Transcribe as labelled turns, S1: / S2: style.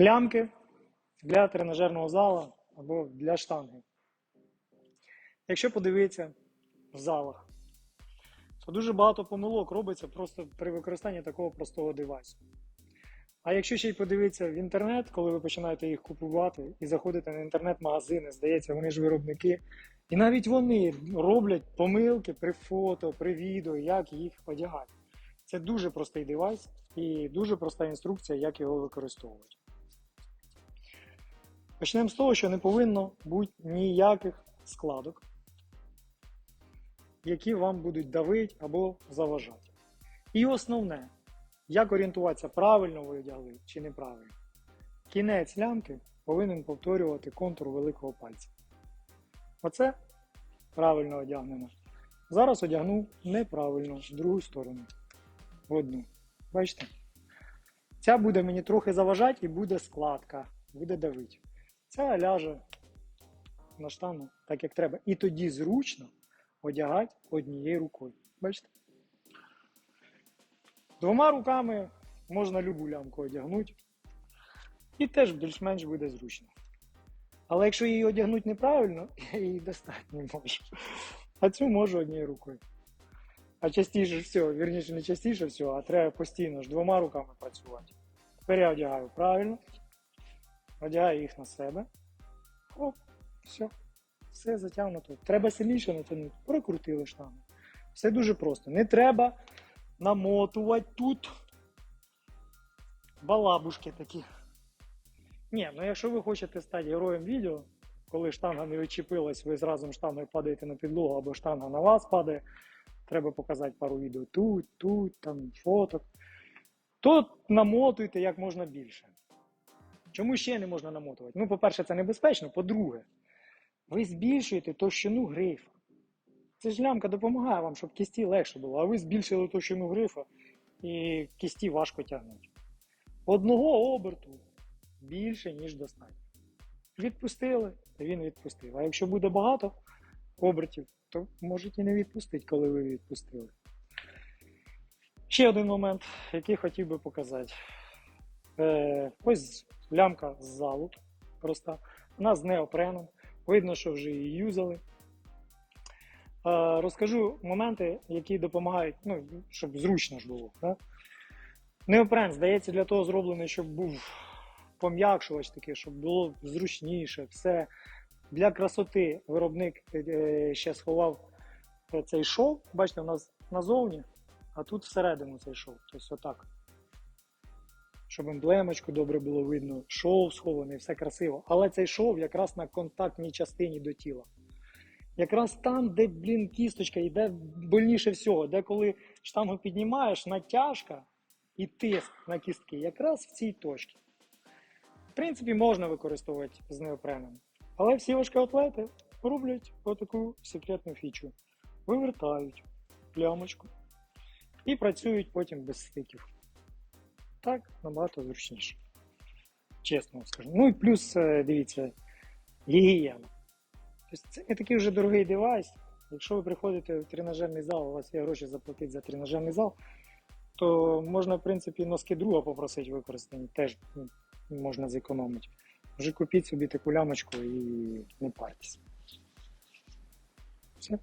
S1: лямки для тренажерного зала або для штанги. Якщо подивитися в залах, то дуже багато помилок робиться просто при використанні такого простого девайсу. А якщо ще й подивитися в інтернет, коли ви починаєте їх купувати і заходите на інтернет-магазини, здається, вони ж виробники. І навіть вони роблять помилки при фото, при відео, як їх одягати. Це дуже простий девайс і дуже проста інструкція, як його використовувати. Почнемо з того, що не повинно бути ніяких складок, які вам будуть давити або заважати. І основне, як орієнтуватися, правильно ви одягли чи неправильно. Кінець лямки повинен повторювати контур великого пальця. Оце правильно одягнено. Зараз одягну неправильно в другу сторону. Одну. Бачите? Ця буде мені трохи заважати і буде складка, буде давити. Ця ляже на штангу так, як треба. І тоді зручно одягати однією рукою. Бачите? Двома руками можна любу лямку одягнути. І теж більш-менш буде зручно. Але якщо її одягнути неправильно, я її достати не можу. А цю можу однією рукою. А частіше всього, вірніше, не частіше всього, а треба постійно ж двома руками працювати. Тепер я одягаю правильно, одягаю їх на себе. Оп, все, все затягнуто. Треба сильніше натягнути. Прокрутили штангу. Все дуже просто. Не треба намотувати тут балабушки такі. Ні, ну якщо ви хочете стати героєм відео, коли штанга не відчепилась, ви зразу штангою падаєте на підлогу або штанга на вас падає, треба показати пару відео тут, тут, там фоток, то намотуйте як можна більше. Чому ще не можна намотувати? Ну, по-перше, це небезпечно. По-друге, ви збільшуєте товщину грифа. Це ж лямка допомагає вам, щоб кісті легше було, а ви збільшили товщину грифа і кісті важко тягнуть. Одного оберту більше, ніж достатньо. Відпустили, то він відпустив. А якщо буде багато обертів, то можуть і не відпустити, коли ви відпустили. Ще один момент, який хотів би показати. Е, ось лямка з залу проста. Вона з неопреном. Видно, що вже її юзали. Е, розкажу моменти, які допомагають, ну, щоб зручно ж було. Да? Неопрен, здається, для того зроблений, щоб був пом'якшувач такий, щоб було зручніше. Все. Для красоти виробник е, ще сховав е, цей шов. Бачите, у нас назовні, а тут всередину цей шов. Тобто отак. Щоб емблемочку добре було видно, шов схований, все красиво. Але цей шов якраз на контактній частині до тіла. Якраз там, де, блін, кісточка йде больніше всього, де коли штангу піднімаєш, натяжка і тиск на кістки, якраз в цій точці. В принципі, можна використовувати з неопреном. Але всі важкоатлети роблять отаку секретну фічу. Вивертають плямочку і працюють потім без стиків. Так, набагато зручніше. Чесно скажу. Ну і плюс, е, дивіться, гігієна. Тобто це не такий вже дорогий девайс. Якщо ви приходите в тренажерний зал, у вас є гроші заплатити за тренажерний зал, то можна, в принципі, носки друга попросити використані, теж ну, можна зекономити. Вже купіть собі таку лямочку і не парьтесь. Все.